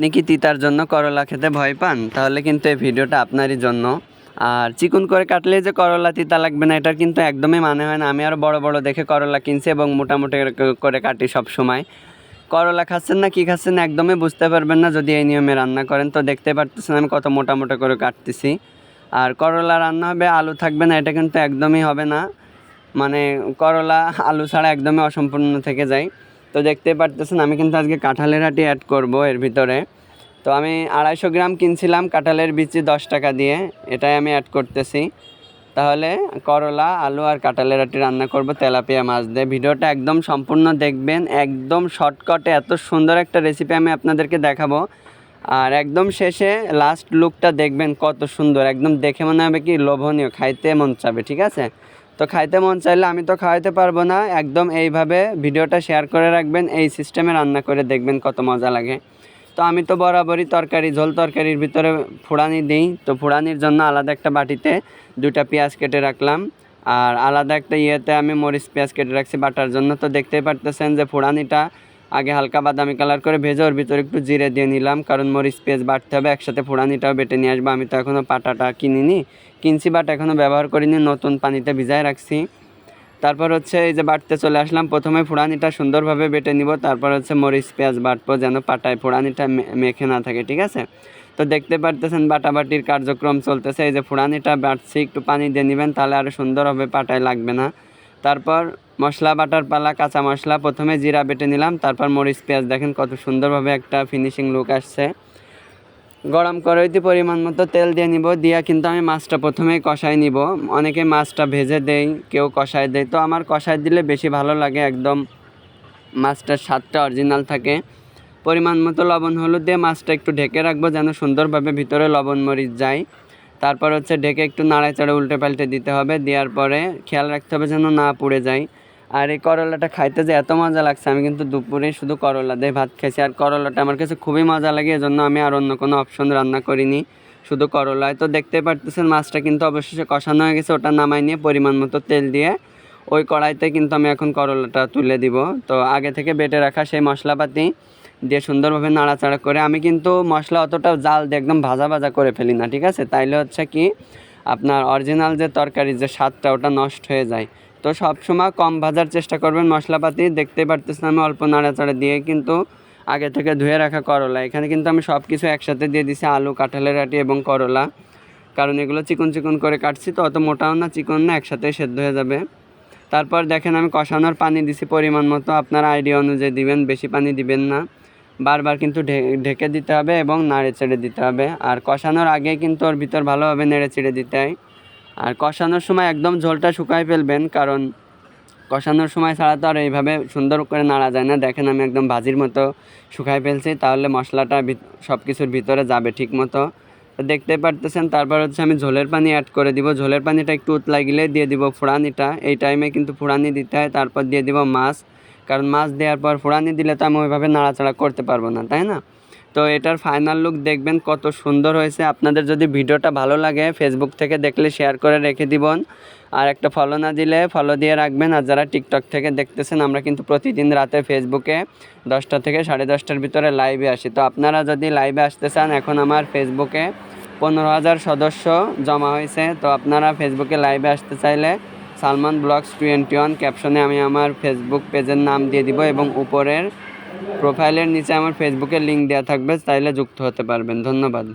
আপনি কি তিতার জন্য করলা খেতে ভয় পান? তাহলে কিন্তু এই ভিডিওটা আপনারই জন্য। আর চিকন করে কাটলে যে করলা তিতা লাগবে না, এটার কিন্তু একদমই মানে হয় না। আমি আরও বড় বড় দেখে করলা কিনছি এবং মোটামুটি করে কাটি সব সময়। করলা খাচ্ছেন না কি খাচ্ছেন একদমই বুঝতে পারবেন না যদি এই নিয়মে রান্না করেন। তো দেখতে পারতেছেন আমি কত মোটা মোটা করে কাটতেছি। আর করলা রান্না হবে, আলু থাকবে না, এটা কিন্তু একদমই হবে না। মানে করলা, আলু ছাড়া একদমই অসম্পূর্ণ থেকে যায়। তো দেখতে পারতেছেন, আমি কিন্তু আজকে কাঁঠালের হাঁটি অ্যাড করব এর ভিতরে। তো আমি আড়াইশো গ্রাম কিনছিলাম কাঁঠালের বিচি দশ টাকা দিয়ে, এটাই আমি অ্যাড করতেছি। তাহলে করলা, আলু আর কাঁঠালের হাঁটি রান্না করব তেলাপিয়া মাছ দিয়ে। ভিডিওটা একদম সম্পূর্ণ দেখবেন, একদম শর্টকাটে এত সুন্দর একটা রেসিপি আমি আপনাদেরকে দেখাবো। আর একদম শেষে লাস্ট লুকটা দেখবেন কত সুন্দর, একদম দেখে মনে হবে কি লোভনীয়, খাইতে মন চাবে, ঠিক আছে? তো খাইতে মন চাইলে আমি তো খাওয়াইতে পারব না। একদম এইভাবে ভিডিওটা শেয়ার করে রাখবেন, এই সিস্টেমে রান্না করে দেখবেন কত মজা লাগে। তো আমি তো বরাবরই তরকারি, ঝোল তরকারির ভিতরে ফুড়ানি দিই। তো ফুড়ানির জন্য আলাদা একটা বাটিতে দুটা পেঁয়াজ কেটে রাখলাম। আর আলাদা একটা ইয়েতে আমি মরিচ, পেঁয়াজ কেটে রাখছি বাটার জন্য। তো দেখতেই পারতেছেন যে ফুড়ানিটা আগে হালকা বাদামি কালার করে ভেজে ওর ভিতরে একটু জিরে দিয়ে নিলাম, কারণ মরিচ পেঁয়াজ বাটতে হবে, একসাথে ফুড়ানিটাও বেটে নিয়ে আসব। আমি তো এখনও পাটাটা কিনিনি, কিনছি বাট এখনও ব্যবহার করিনি, নতুন পানিতে ভিজায় রাখছি। তারপর হচ্ছে এই যে বাটতে চলে আসলাম, প্রথমে ফুড়ানিটা সুন্দরভাবে বেটে নিব, তারপর হচ্ছে মরিচ পেঁয়াজ বাটবো যেন পাটায় ফুড়ানিটা মেখে না থাকে, ঠিক আছে? তো দেখতে পারতেছেন বাটাবাটির কার্যক্রম চলতেছে, এই যে ফুড়ানিটা বাটছি, একটু পানি দিয়ে নেবেন, তাহলে আরও সুন্দর হবে, পাটায় লাগবে না। তারপর মশলা, বাটার পালা, কাঁচা মশলা, প্রথমে জিরা বেটে নিলাম, তারপর মরিচ, পেঁয়াজ, দেখেন কত সুন্দরভাবে একটা ফিনিশিং লুক আসছে। গরম কড়াইতে পরিমাণ মতো তেল দিয়ে নিব, দিয়া কিন্তু আমি মাছটা প্রথমেই কষাই নিব। অনেকে মাছটা ভেজে দেয়, কেউ কষাই দেয়। তো আমার কষাই দিলে বেশি ভালো লাগে, একদম মাছটার স্বাদটা অরিজিনাল থাকে। পরিমাণ মতো লবণ, হলুদ দিয়ে মাছটা একটু ঢেকে রাখব, যেন সুন্দরভাবে ভিতরে লবণ, মরিচ যায়। তারপর হচ্ছে ঢেকে একটু নাড়াচাড়া উল্টে পাল্টে দিতে হবে, দেওয়ার পরে খেয়াল রাখতে হবে যেন না পুড়ে যায়। আর এই করলাটা খাইতে যে এত মজা লাগছে, আমি কিন্তু দুপুরে শুধু করলা দিয়ে ভাত খাইছি। আর করলাটা আমার কাছে খুবই মজা লাগে, এজন্য আমি আর অন্য কোনো অপশন রান্না করিনি, শুধু করলায়। তো দেখতে পারতেছেন মাছটা কিন্তু অবশেষে কষানো হয়ে গেছে, ওটা নামাই নিয়ে পরিমাণ মতো তেল দিয়ে ওই কড়াইতে কিন্তু আমি এখন করলাটা তুলে দিব। তো আগে থেকে বেটে রাখা সেই মশলাপাতি দিয়ে সুন্দরভাবে নাড়াচাড়া করে, আমি কিন্তু মশলা অতটা জাল দিয়ে একদম ভাজা ভাজা করে ফেলি না, ঠিক আছে? তাইলে হচ্ছে কি, আপনার অরিজিনাল যে তরকারির যে স্বাদটা, ওটা নষ্ট হয়ে যায়। তো সবসময় কম ভাজার চেষ্টা করবেন মশলাপাতি। দেখতে পারতেছেন আমি অল্প নাড়াচাড়া দিয়ে কিন্তু আগে থেকে ধুয়ে রাখা করলা। এখানে কিন্তু আমি সব কিছু একসাথে দিয়ে দিছি, আলু, কাঁঠালের আটি এবং করলা। কারণ এগুলো চিকন চিকন করে কাটছি, তো অত মোটাও না, চিকন না একসাথে সেদ্ধ হয়ে যাবে। তারপর দেখেন আমি কষানোর পানি দিছি পরিমাণ মতো, আপনার আইডিয়া অনুযায়ী দিবেন, বেশি পানি দিবেন না। বারবার কিন্তু ঢেকে দিতে হবে এবং নাড়ে চেড়ে দিতে হবে। আর কষানোর আগে কিন্তু ওর ভিতর ভালোভাবে নেড়ে চেড়ে দিতে হয়। আর কষানোর সময় একদম ঝোলটা শুকাই ফেলবেন, কারণ কষানোর সময় ছাড়া তো আর এইভাবে সুন্দর করে নাড়া যায় না। দেখেন আমি একদম ভাজির মতো শুকাই ফেলছি, তাহলে মশলাটা সব কিছুর ভিতরে যাবে ঠিক মতো দেখতে পারতেছেন, তারপর হচ্ছে আমি ঝোলের পানি অ্যাড করে দিব। ঝোলের পানিটা একটু উতলা গেলে দিয়ে দিব ফুড়ানিটা। এই টাইমে কিন্তু ফুড়ানি দিতে হয়, তারপর দিয়ে দিব মাছ। কারণ মাছ দেওয়ার পর ফোড়ানি দিলে তো আমি ওইভাবে নাড়াচাড়া করতে পারব না, তাই না? তো এটার ফাইনাল লুক দেখবেন কত সুন্দর হয়েছে। আপনাদের যদি ভিডিওটা ভালো লাগে ফেসবুক থেকে দেখলে শেয়ার করে রেখে দিবেন। আর একটা ফলো না দিলে ফলো দিয়ে রাখবেন। আর যারা টিকটক থেকে দেখতেছেন, আমরা কিন্তু প্রতিদিন রাতে ফেসবুকে দশটা থেকে সাড়ে দশটার ভিতরে লাইভে আসি। তো আপনারা যদি লাইভে আসতে চান, এখন আমার ফেসবুকে পনেরো হাজার সদস্য জমা হয়েছে। তো আপনারা ফেসবুকে লাইভে আসতে চাইলে সালমান ব্লগস টোয়েন্টি ওয়ান ক্যাপশনে আমি আমার ফেসবুক পেজের নাম দিয়ে দিব এবং উপরের প্রোফাইলের নিচে আমার ফেসবুকের লিঙ্ক দেওয়া থাকবে চাইলে যুক্ত হতে পারবেন। ধন্যবাদ।